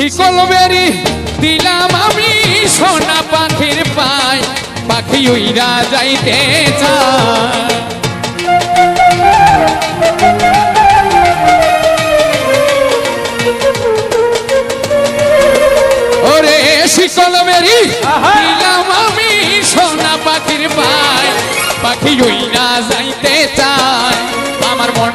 শিকল বেরি দিলাম আমি সোনা পাখির পায় পাখি উইরা যাইতে চায়। ওরে শিকল বেরি দিলাম আমি সোনা পাখির পায় পাখি উইরা যাইতে চায়। আমার মন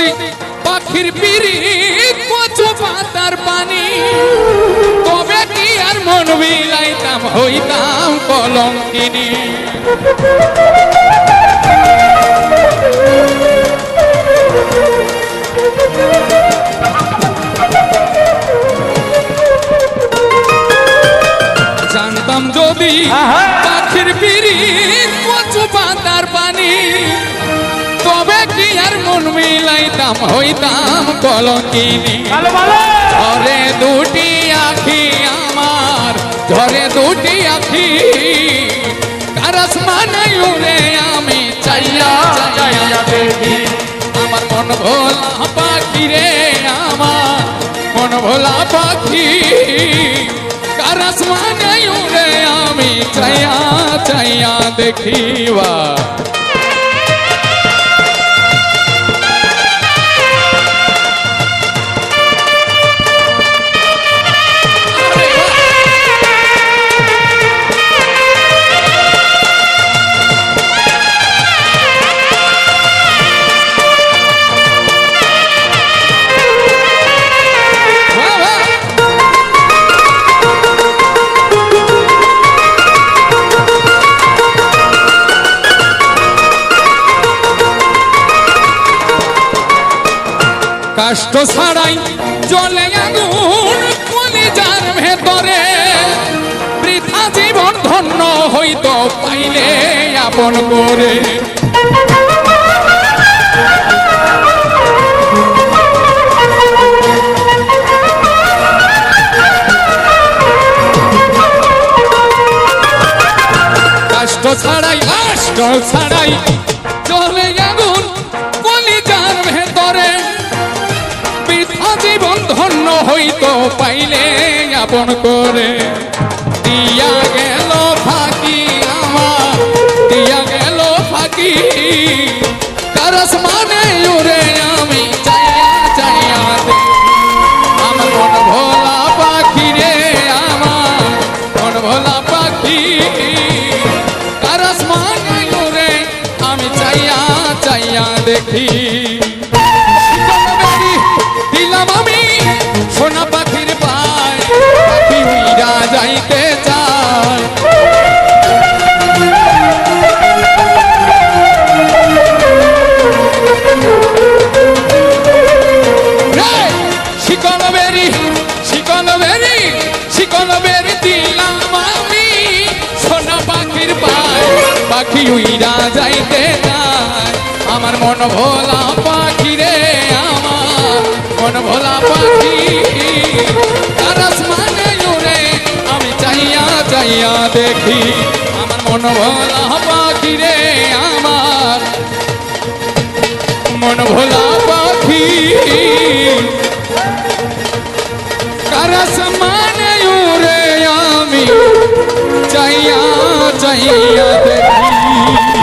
যদি পাখির পিড়ি কচু পাতার পানি তবে কি আর মন বিলাইতাম হইতাম কলঙ্কিনী জানতাম যদি! পাখির পিড়ি মিলাইতাম হইতাম কলঙ্কিনী ঝরে দুটি আখি আমার ঝরে দুটি আখি। কারাস মানাই উড়ে আমি চাইয়া চাইয়া দেখি। আমার মন ভোলা পাখি রে আমার মন ভোলা পাখি। কারাস মানাই উড়ে আমি চাইয়া চাইয়া দেখিবা। কাষ্ট ছাড়াই চলে আগুন কলিজার ভেতরে। বৃথা জীবন ধন্য হইতো পাইলে আপন করে। ছাড়াই, কাষ্ট ছাড়াই চলে আগুন কলিজার ভেতরে। হইতো পাইলে আপন করে। দিয়া গেল ফাঁকি আমার, দিয়া গেল ফাঁকি। কারস মানে উড়ে আমি চাইয়া চাইয়া। আমার মন ভোলা পাখি রে আমার, মন ভোলা পাখি। কারস মানে উড়ে আমি চাইয়া চাইয়া দেখি। শিকলবেরি শিকলবেরি শিকলবেরি দিলাম আমি। সোনা পাখি উইরা যাইতে চায়। আমার মন ভোলা পাখি রে আমার, মন ভোলা পাখি। তার আসমানে উড়ে, আমি চাইয়া চাইয়া দেখি। আমার মন ভোলা পাখি রে আমার, মন ভোলা পাখি। কারস মানে উড়ে আমি চাইয়া চাইয়া দেখি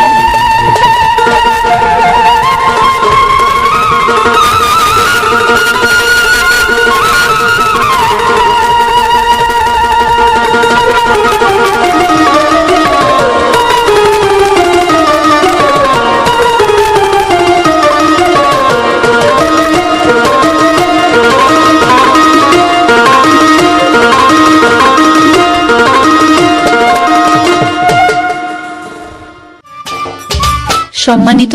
সম্মানিত